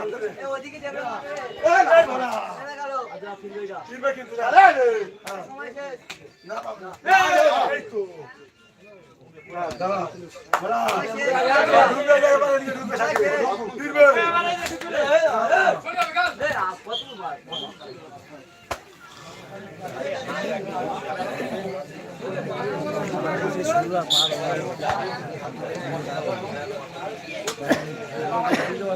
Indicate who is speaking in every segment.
Speaker 1: ওদিকে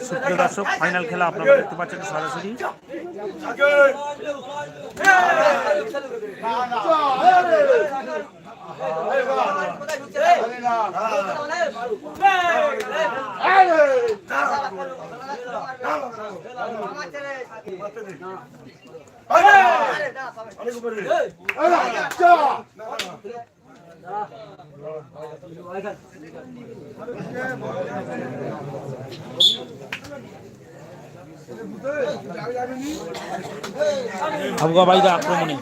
Speaker 2: সুপ্রিয় দর্শক ফাইনাল খেলা আপনারা দেখতে পাচ্ছেন সরাসরি।
Speaker 3: অনেক উপরে।
Speaker 2: আবুয়া বাইদা আক্রমণে।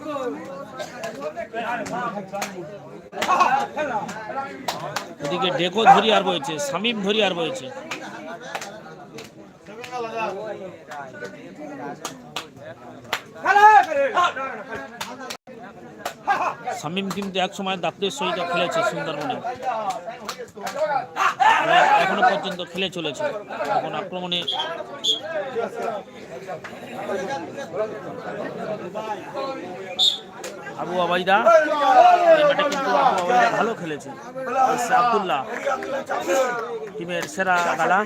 Speaker 2: এদিকে ডেকো ধরি আর বইছে শামিম ধরি আর বইছে। শামিম কিন্তু এক সময় দাপ্তের সহিত খেলেছে সুন্দরবনে। এখনও পর্যন্ত খেলে চলেছে। এখন আক্রমণে আবু আবাইদা। কিন্তু আবু আবাইদা ভালো খেলেছে। আব্দুল্লাহ। টিমের সেরা গালা।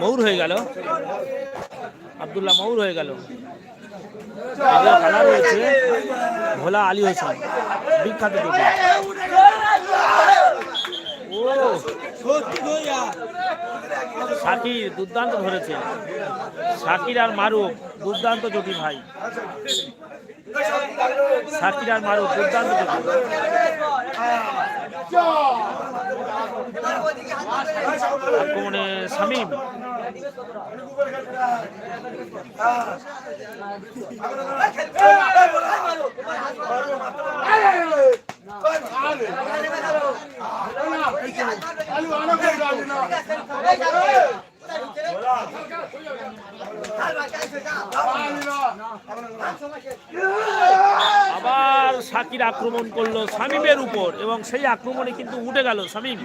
Speaker 2: মৌর হয়ে গেল। আব্দুল্লাহ মৌর হয়ে গেল। রয়েছে, ভোলা আলী হোসেন, বিখ্যাত শাকির দুর্দান্ত ধরেছে। শাকির আর মারুফ, দুর্দান্ত জুটি ভাই। শাকির আর মারুফ, দুর্দান্ত জুটি আক্রমণে শামিম। আবার শাকির আক্রমণ করল শামিমের উপর এবং সেই আক্রমণে কিন্তু উঠে গেল শামিম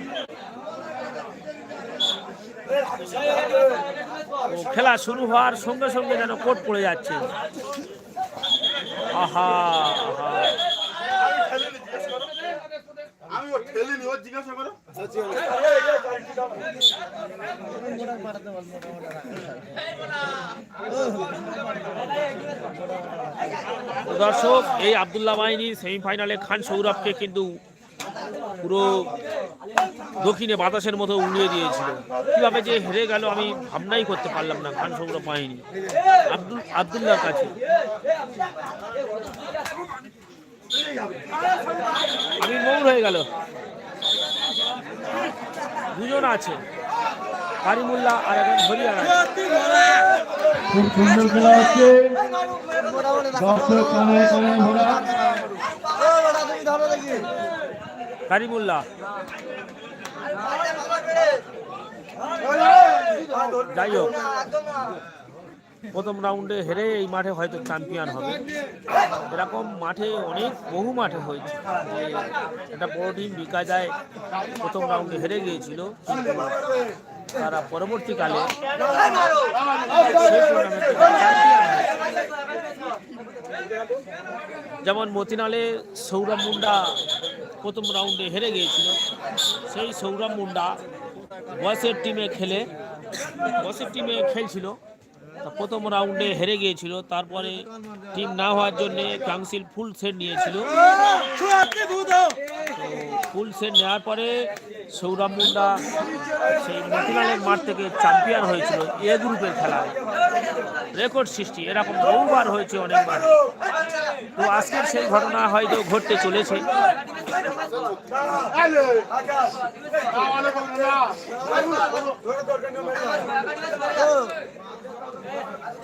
Speaker 2: খেলা শুরু হওয়ার সঙ্গে সঙ্গে যেন কোট পড়ে যাচ্ছে। আহা দর্শক এই আবদুল্লাহ বাহিনী সেমিফাইনালে খান সৌরভকে কিন্তু পুরো দক্ষিণে বাতাসের মতো উড়িয়ে দিয়েছিল। কীভাবে যে হেরে গেল আমি ভাবনাই করতে পারলাম না খান সৌরভ বাহিনী আব্দুল আবদুল্লাহর কাছে। আমি মৌর হয়ে গেল। দুজন আছে। কারিমুল্লাহ আর একজন হরিয়ানা। আছে
Speaker 4: খুব সুন্দর খেলা হচ্ছে। দর্শক কানে কানে ভরা
Speaker 2: কারিমুল্লাহ। যাই হোক প্রথম রাউন্ডে হেরে এই মাঠে হয়তো চ্যাম্পিয়ন হবে। এরকম মাঠে অনেক, বহু মাঠে হয়েছে। একটা বড় টিম বিকা যায় প্রথম রাউন্ডে হেরে গিয়েছিল। তারা পরবর্তীকালে। যেমন মতিনালে সৌরভ মুন্ডা প্রথম রাউন্ডে হেরে গিয়েছিল, সেই সৌরভ মুন্ডা বয়সের টিমে খেলে, বয়সের টিমে খেলছিল প্রথম রাউন্ডে হেরে গিয়েছিল, তারপরে টিম না হওয়ার জন্য কাউন্সিল ফুল সেট নিয়েছিল। ফুল সেট নেওয়ার পরে সৌরভ মুন্ডা সেই মতিলালের মাঠ থেকে চ্যাম্পিয়ন হয়েছিল এ গ্রুপের খেলায়। রেকর্ড সৃষ্টি, এরকম বহুবার হয়েছে অনেকবার। তো আজকের সেই ঘটনা হয়তো ঘটতে চলেছে।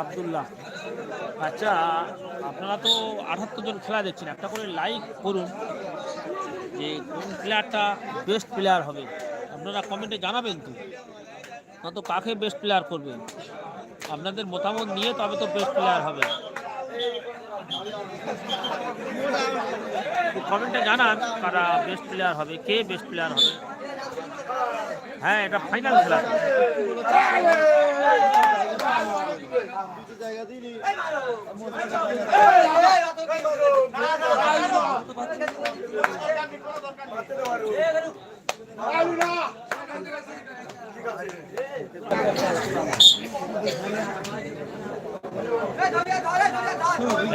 Speaker 2: আবদুল্লাহ আচ্ছা আপনারা তো আঠাত্তর জন খেলা দেখছেন, একটা করে লাইক করুন যে কোন প্লেয়ারটা বেস্ট প্লেয়ার হবে। আপনারা কমেন্টে জানাবেন তো। না তো কাকে বেস্ট প্লেয়ার করবেন আপনাদের মতামত নিয়ে তবে তো বেস্ট প্লেয়ার হবে। কমেন্টে জানান কারা বেস্ট প্লেয়ার হবে কে বেস্ট প্লেয়ার হবে। হ্যাঁ এটা ফাইনাল খেলা।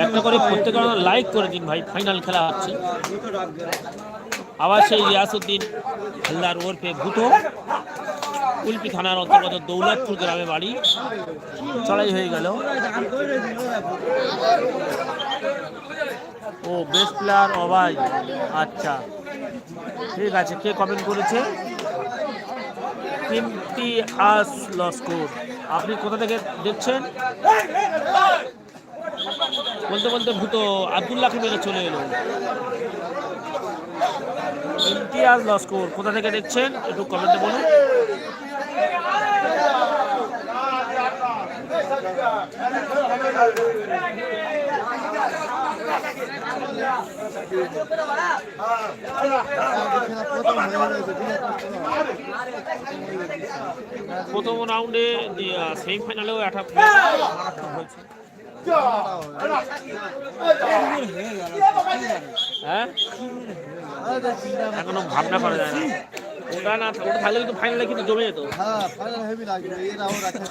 Speaker 2: একটা করে প্রত্যেকের লাইক করে দিন ভাই ফাইনাল খেলা হচ্ছে। আবার সেই রিয়াসুদ্দিন হালদার ওরফে ভূতো কুলপি থানার অন্তর্গত দৌলতপুর গ্রামে বাড়ি। চড়াই হয়ে গেল। ও বেস্ট প্লেয়ার অবাই আচ্ছা। ঠিক আছে, কে কমেন্ট করেছে? তিনটি আস লস্কর আপনি কোথা থেকে দেখছেন? বলতে বলতে ভূত আবদুল্লাহকে মেরে চলে এলো। ইমতিয়াজ লস্কর, কোথা থেকে দেখছেন? একটু কমেন্টে বলুন। প্রথম রাউন্ডে সেমিফাইনালেও একটা হয়েছে। হ্যাঁ? এখনও ভাবনা করা যায় না। ওটা না ওটা থাকলে কিন্তু ফাইনালে কিন্তু জমে যেত
Speaker 5: হ্যাঁ ফাইনাল হেভি লাগবে এরাও রাখা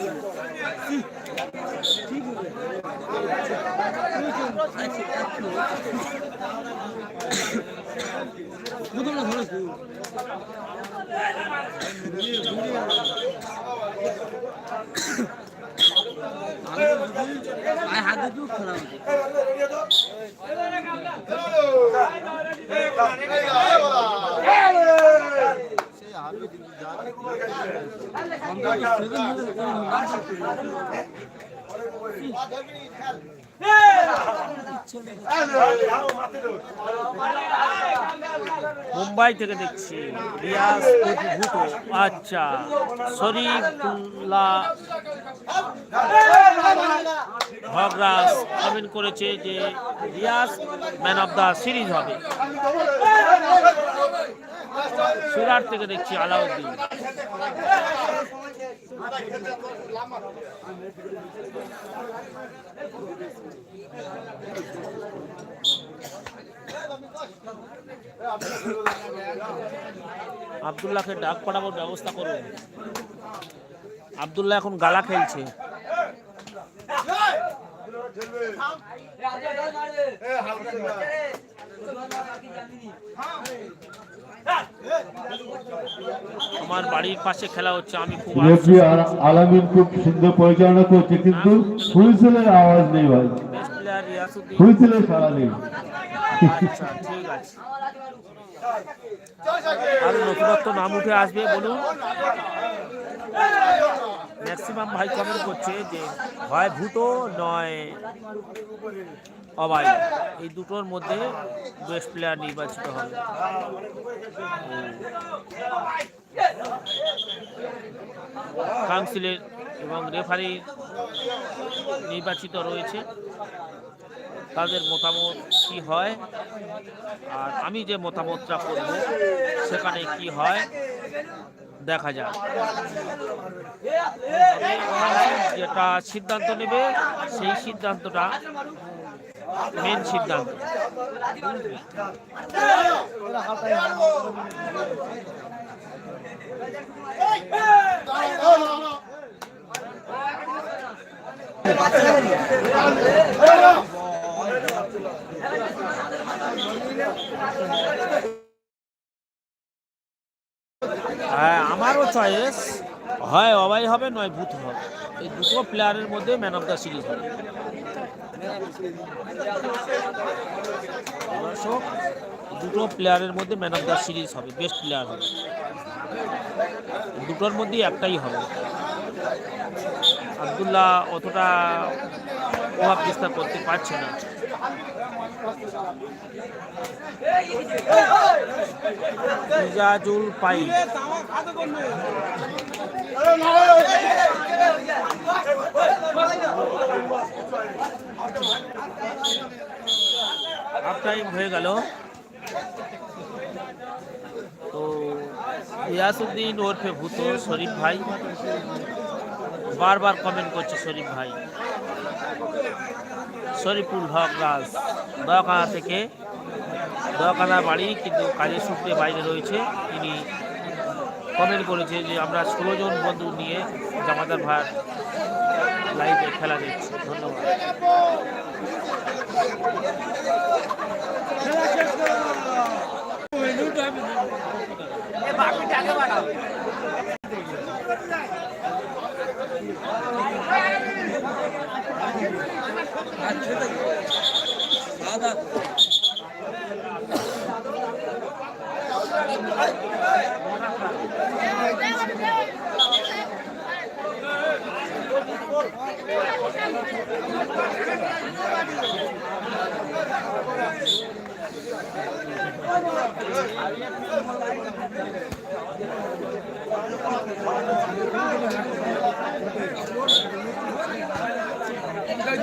Speaker 2: মুম্বাই থেকে দেখছি, রিয়াজ আচ্ছা শরীফুল্লাহ কমেন্ট করেছে যে Riyaz man of the series হবে। সুরাট থেকে দেখছি আলাউদ্দিন। আবদুল্লাহকে ডাক পাঠাবার ব্যবস্থা করুন। আবদুল্লাহ এখন গালা খেলছে। আমার বাড়ির পাশে খেলা হচ্ছে আমি খুব
Speaker 4: আলামিন খুব সুন্দর পরিচালনা করছে কিন্তু হুইসেলের আওয়াজ নেই ভাই। হুইসেলের সারা নেই।
Speaker 2: আচ্ছা ঠিক আছে। আর নতুনত্ব নাম উঠে আসবে বলুন। ম্যাক্সিমাম ভাই কমেন্ট করছে যে হয় ভূতো নয় অবাই। এই দুটোর মধ্যে বেস্ট প্লেয়ার নির্বাচিত হবে। কাউন্সিলের এবং রেফারি নির্বাচিত রয়েছে। তাদের মতামত কি হয়? আর আমি যে মতামতটা করব, সেখানে কি হয়? দেখা যাক। যেটা সিদ্ধান্ত নেবে সেই সিদ্ধান্তটা মেন সিদ্ধান্ত। হ্যাঁ আমারও চয়েস হয়, অবাই হবে, নয় ভূত হবে। এই দুটো প্লেয়ারের মধ্যে ম্যান অফ দ্য সিরিজ হবে। দুটো প্লেয়ারের মধ্যে ম্যান অফ দ্য সিরিজ হবে বেস্ট প্লেয়ার হবে। দুটোর মধ্যেই একটাই হবে। আবদুল্লাহ অতটা প্রভাব বিস্তার করতে পারছে না। ইজাজুল পাই টাইম হয়ে গেল। তো ইয়াসুদ্দিন ওরফে ভূত শরীফ ভাই। বারবার কমেন্ট করছে শরীফ ভাই। শরীফুল হক রাজ। দয়াখানা থেকে দয়াখানা বাড়ি কিন্তু কাজের সূত্রে বাইরে রয়েছে। তিনি কমেন্ট করেছে যে আমরা ষোলো জন বন্ধু নিয়ে জামাতার ভার লাইভে খেলা দেখছি। ধন্যবাদ। আবার দাদা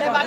Speaker 2: ভালো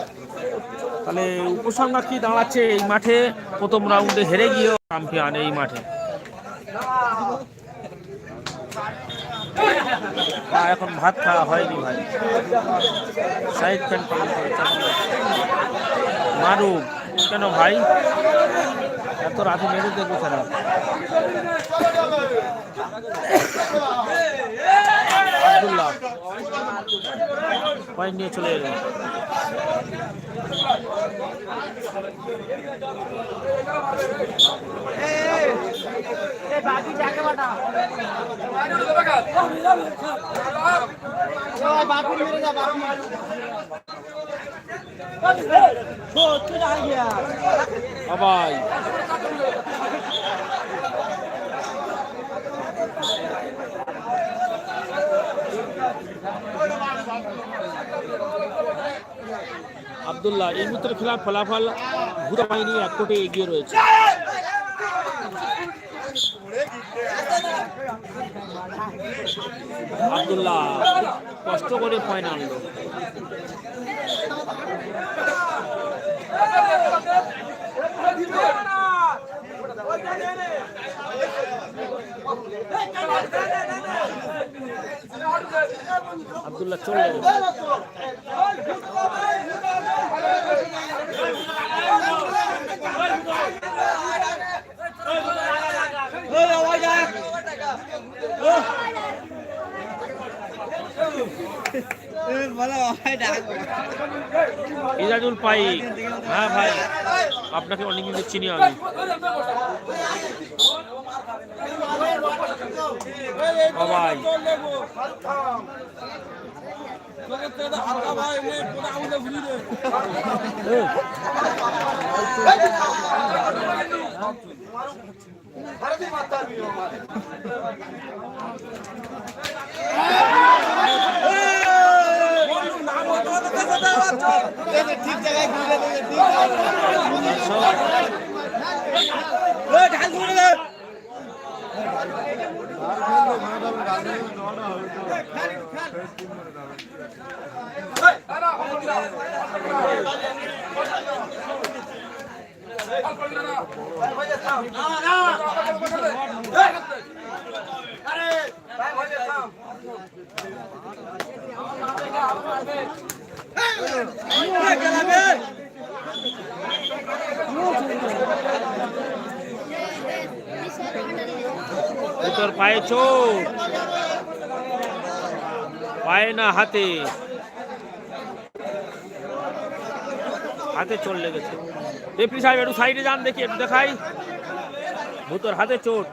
Speaker 2: তাহলে উপসংহার কি দাঁড়াচ্ছে এই মাঠে? প্রথম রাউন্ডে হেরে গিয়েও চ্যাম্পিয়ন এই মাঠে। এখন ভাত খাওয়া হয়নি ভাই। সাইড ফ্যান পালন করে মারুক কেন ভাই? এত রাতে মেরে দেখব কেন? আব্দুল্লাহ। পয়েন্ট নিয়ে চলে এলো
Speaker 5: বাপুর মেরে যা বাপুর
Speaker 2: বাবাই আব্দুল্লাহ, এই মুহূর্তে খেলার ফলাফল ভূতা বাহিনী এক কোটে এগিয়ে রয়েছে। আব্দুল্লাহ, কষ্ট করে পয়েন্ট আনলো। আব্দুল্লাহ চলে। ইজাজুল পাই হ্যাঁ ভাই আপনাকে অনেক দিন চিনি আমি। সবাই
Speaker 5: ঠিক ঘুরে দেবে ঠিক জায়গায়
Speaker 2: তোর পায়ে চোট পায়ে না হাতে। হাতে চোট লেগেছে। রেফরি সাহেব একটু সাইডে যান দেখি একটু দেখাই। ভূতর হাতে চোট।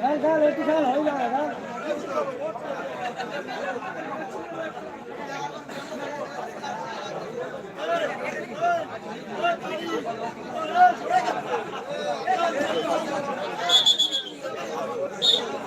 Speaker 2: 来来来，地上来，来来。Thank you.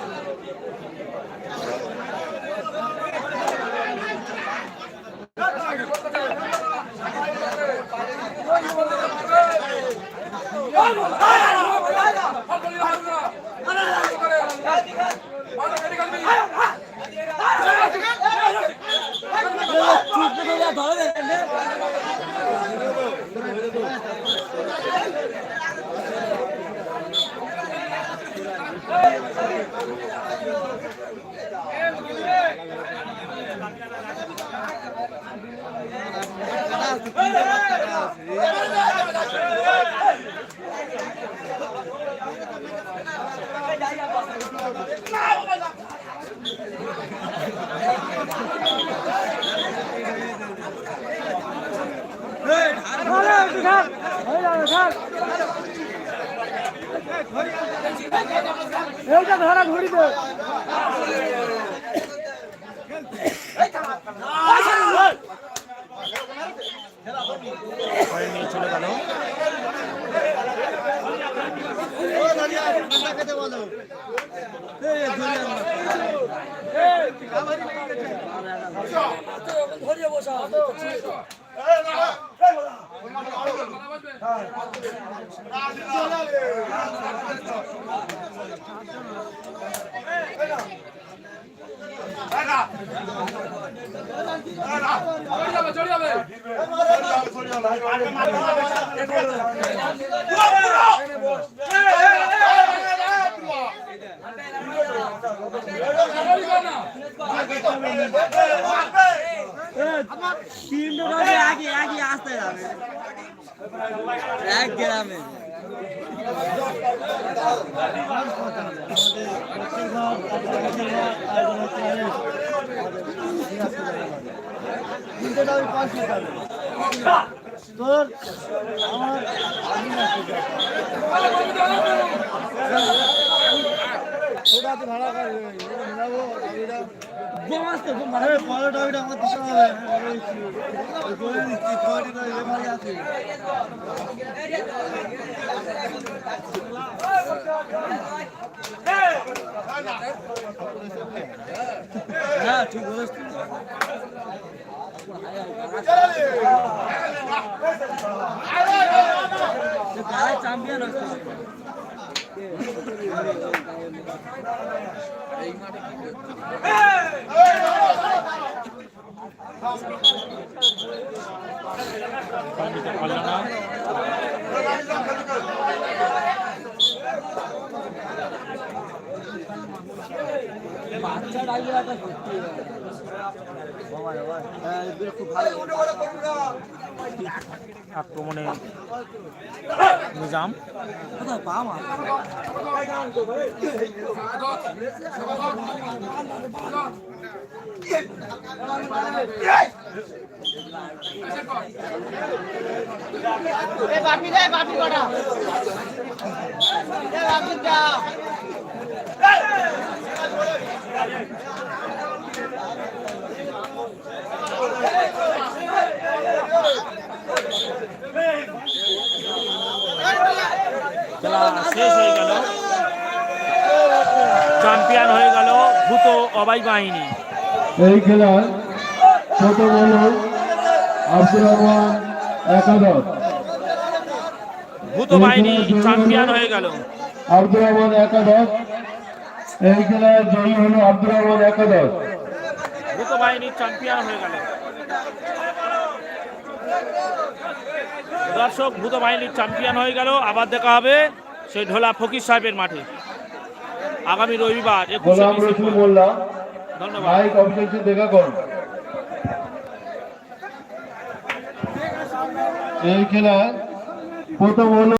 Speaker 2: পয়েন্ট নিয়ে চলে গেল
Speaker 5: ও দাঁড়িয়ে আছে ঠান্ডা খেতে বলো এই ধরে
Speaker 1: ধরিয়ে বসা
Speaker 5: আগে যাবে এক গ্রামে তোর আমার হ্যাঁ ঠিক বলেছিস কারা চ্যাম্পিয়ন হচ্ছে
Speaker 2: পারল না
Speaker 5: বাচ্চা ডাইয়াটা সত্যি বাবা বাবা হ্যাঁ এগুলো খুব
Speaker 2: শেষ হয়ে গেল। চ্যাম্পিয়ন হয়ে গেল ভূত অবাই বাহিনী।
Speaker 4: এই খেলায় ছোট বড় আব্দুর রহমান একাদশ।
Speaker 2: ভূত বাহিনী চ্যাম্পিয়ন হয়ে গেল।
Speaker 4: আব্দুর রহমান একাদশ। এই খেলায় জয়ী হলো আব্দুর রহমান একাদশ।
Speaker 2: ভূত বাহিনী চ্যাম্পিয়ন হয়ে গেল। দর্শক ভূত বাহিনীর চ্যাম্পিয়ন হয়ে গেল। আবার দেখা হবে সেই ঢোলা ফকির সাহেবের মাঠে। আগামী রবিবার ধন্যবাদ।
Speaker 4: দেখা করুন এই খেলায় প্রথম হলো